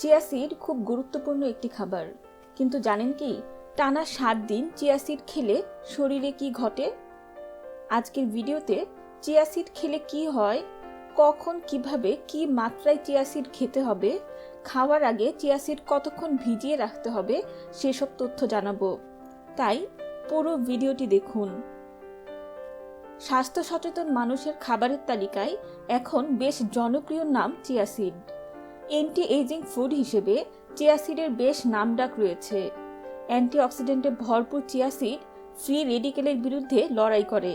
Chia seed খুব গুরুত্বপূর্ণ একটি খাবার। কিন্তু জানেন কি, টানা সাত দিন চিয়া সিড খেলে শরীরে কি ঘটে? আজকের ভিডিওতে চিয়া সিড খেলে কি হয়, কখন কীভাবে কি মাত্রায় চিয়া সিড খেতে হবে, খাওয়ার আগে চিয়া সিড কতক্ষণ ভিজিয়ে রাখতে হবে সেসব তথ্য জানাব। তাই পুরো ভিডিওটি দেখুন। স্বাস্থ্য সচেতন মানুষের খাবারের তালিকায় এখন বেশ জনপ্রিয় নাম chia seed. Anti ageing food হিসেবে চিয়া সিডের বেশ নামডাক রয়েছে। অ্যান্টিঅক্সিডেন্টে ভরপুর চিয়া সিড ফ্রি রেডিকেলের বিরুদ্ধে লড়াই করে।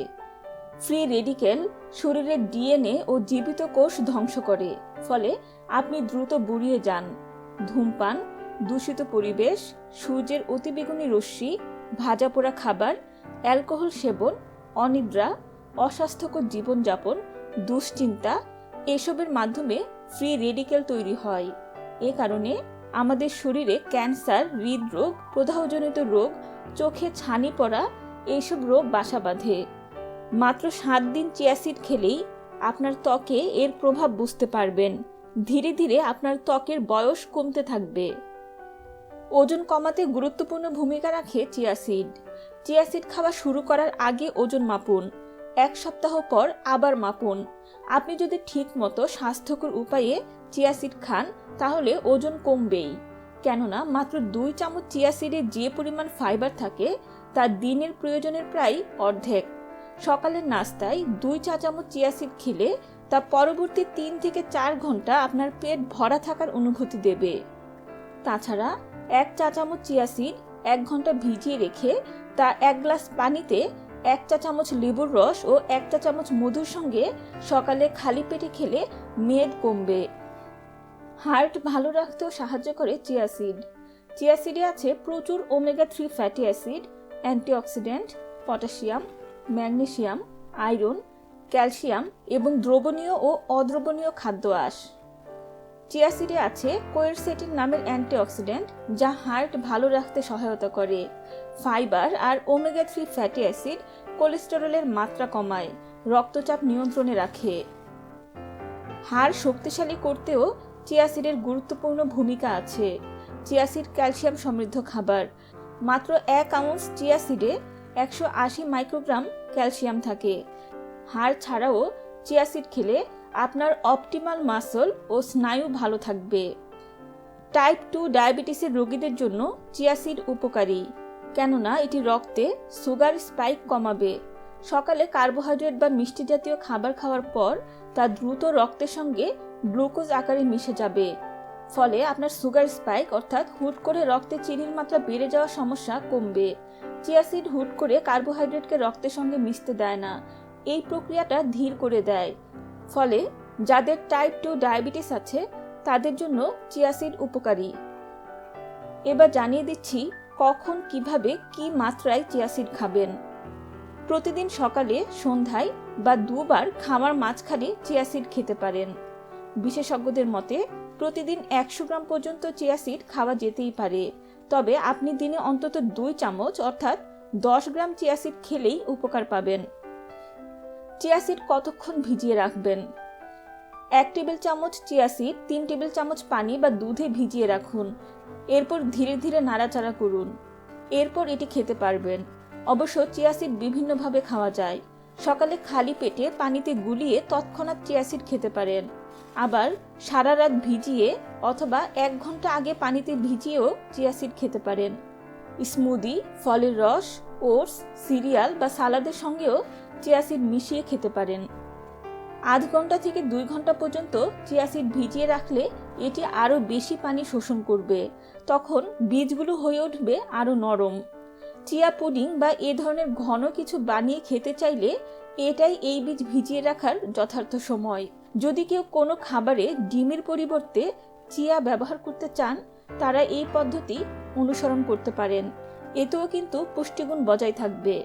ফ্রি রেডিকেল শরীরের ডিএনএ ও জীবিত কোষ ধ্বংস করে। ফলে আপনি দ্রুত বুড়িয়ে যান। ধূমপান, দূষিত পরিবেশ, সূর্যের অতিবেগুনি রশ্মি ভাজা পোড়া খাবার, অ্যালকোহল সেবন, অনিদ্রা, অস্বাস্থ্যকর জীবনযাপন, দুশ্চিন্তা এসবের মাধ্যমে ফ্রি রেডিকেল তৈরি হয়। এ কারণে আমাদের শরীরে ক্যান্সার, হৃদরোগ, প্রদাহজনিত রোগ, চোখে ছানি পড়া এইসব রোগ বাসা বাঁধে। মাত্র সাত দিন চিয়াসিড খেলেই আপনার ত্বকে এর প্রভাব বুঝতে পারবেন। ধীরে ধীরে আপনার ত্বকের বয়স কমতে থাকবে। ওজন কমাতে গুরুত্বপূর্ণ ভূমিকা রাখে চিয়াসিড চিয়াসিড খাওয়া শুরু করার আগে ওজন মাপুন। এক সপ্তাহ পর আবার মাপুন। আপনি যদি ঠিক মতো স্বাস্থ্যকর উপায়ে চিয়াসিড খান, তাহলে ওজন কমবেই। কেননা মাত্র দুই চামচ চিয়াসিডে যে পরিমাণ ফাইবার থাকে, তা দিনের প্রয়োজনের প্রায় অর্ধেক। সকালের নাস্তায় দুই চা চামচ চিয়াসিড খেলে তা পরবর্তী তিন থেকে চার ঘণ্টা আপনার পেট ভরা থাকার অনুভূতি দেবে। তাছাড়া এক চা চামচ চিয়াসিড এক ঘণ্টা ভিজিয়ে রেখে তা এক গ্লাস পানিতে এক চা চামচ লেবুর রস ও এক চা চামচ মধুর সঙ্গে সকালে খালি পেটে খেলে মেদ কমবে। হার্ট ভালো রাখতেও সাহায্য করে চিয়াসিড চিয়াসিডে আছে প্রচুর omega three fatty acid, antioxidant, potassium magnesium iron, calcium এবং দ্রবণীয় ও অদ্রবণীয় খাদ্য আঁশ। চিয়াসিডে আছে কোয়েরসেটিন নামের অ্যান্টিঅক্সিডেন্ট, যা হার্ট ভালো রাখতে সহায়তা করে। ফাইবার আর ওমেগা থ্রি ফ্যাটি অ্যাসিড কোলেস্টেরলের মাত্রা কমায়, রক্তচাপ নিয়ন্ত্রণে রাখে। হাড় শক্তিশালী করতেও চিয়াসিডের গুরুত্বপূর্ণ ভূমিকা আছে। চিয়াসিড ক্যালসিয়াম সমৃদ্ধ খাবার। মাত্র এক আউন্স চিয়াসিডে একশো আশি মাইক্রোগ্রাম ক্যালসিয়াম থাকে। হাড় ছাড়াও চিয়াসিড খেলে আপনার অপটিমাল মাসল ও স্নায়ু ভালো থাকবে। টাইপ টু ডায়াবেটিসের রোগীদের জন্য চিয়াসিড উপকারী। কেননা, এটি রক্তে সুগার স্পাইক কমাবে। সকালে কার্বোহাইড্রেট বা মিষ্টি জাতীয় খাবার খাওয়ার পর তা দ্রুত রক্তের সঙ্গে গ্লুকোজ আকারে মিশে যাবে। ফলে আপনার সুগার স্পাইক, অর্থাৎ হুট করে রক্তে চিনির মাত্রা বেড়ে যাওয়ার সমস্যা কমবে। চিয়াসিড হুট করে কার্বোহাইড্রেটকে রক্তের সঙ্গে মিশতে দেয় না। এই প্রক্রিয়াটা ধীর করে দেয়। ফলে যাদের টাইপ টু ডায়াবেটিস আছে, তাদের জন্য চিয়াসিড উপকারী। এবার জানিয়ে দিচ্ছি কখন কীভাবে কি মাত্রায় চিয়াসিড খাবেন। প্রতিদিন সকালে, সন্ধ্যায় বা দুবার খামার মাঝখানে চিয়াসিড খেতে পারেন। বিশেষজ্ঞদের মতে, প্রতিদিন একশো গ্রাম পর্যন্ত চিয়াসিড খাওয়া যেতেই পারে। তবে আপনি দিনে অন্তত দুই চামচ অর্থাৎ দশ গ্রাম চিয়াসিড খেলেই উপকার পাবেন। চিয়াসিড কতক্ষণ ভিজিয়ে রাখবেন? এক টেবিল চামচ চিয়াসিড তিন টেবিল চামচ পানি বা দুধে ভিজিয়ে রাখুন। এরপর ধীরে ধীরে নাড়াচাড়া করুন। এরপর এটি খেতে পারবেন। অবশ্য চিয়াসিড বিভিন্নভাবে খাওয়া যায়। সকালে খালি পেটে পানিতে গুলিয়ে তৎক্ষণাৎ চিয়াসিড খেতে পারেন। আবার সারা রাত ভিজিয়ে অথবা এক ঘণ্টা আগে পানিতে ভিজিয়েও চিয়াসিড খেতে পারেন। স্মুদি, ফলের রস, ওটস, সিরিয়াল বা সালাদের সঙ্গেও চিয়াসিড মিশিয়ে খেতে পারেন। আধ ঘণ্টা থেকে দুই ঘণ্টা পর্যন্ত চিয়াসিড ভিজিয়ে রাখলে এটি আরও বেশি পানি শোষণ করবে। তখন বীজগুলো হয়ে উঠবে আরও নরম। চিয়া পুডিং বা এ ধরনের ঘন কিছু বানিয়ে খেতে চাইলে এটাই এই বীজ ভিজিয়ে রাখার যথার্থ সময়। যদি কেউ কোনো খাবারে ডিমের পরিবর্তে চিয়া ব্যবহার করতে চান, তারা এই পদ্ধতি অনুসরণ করতে পারেন। এতেও কিন্তু পুষ্টিগুণ বজায় থাকবে।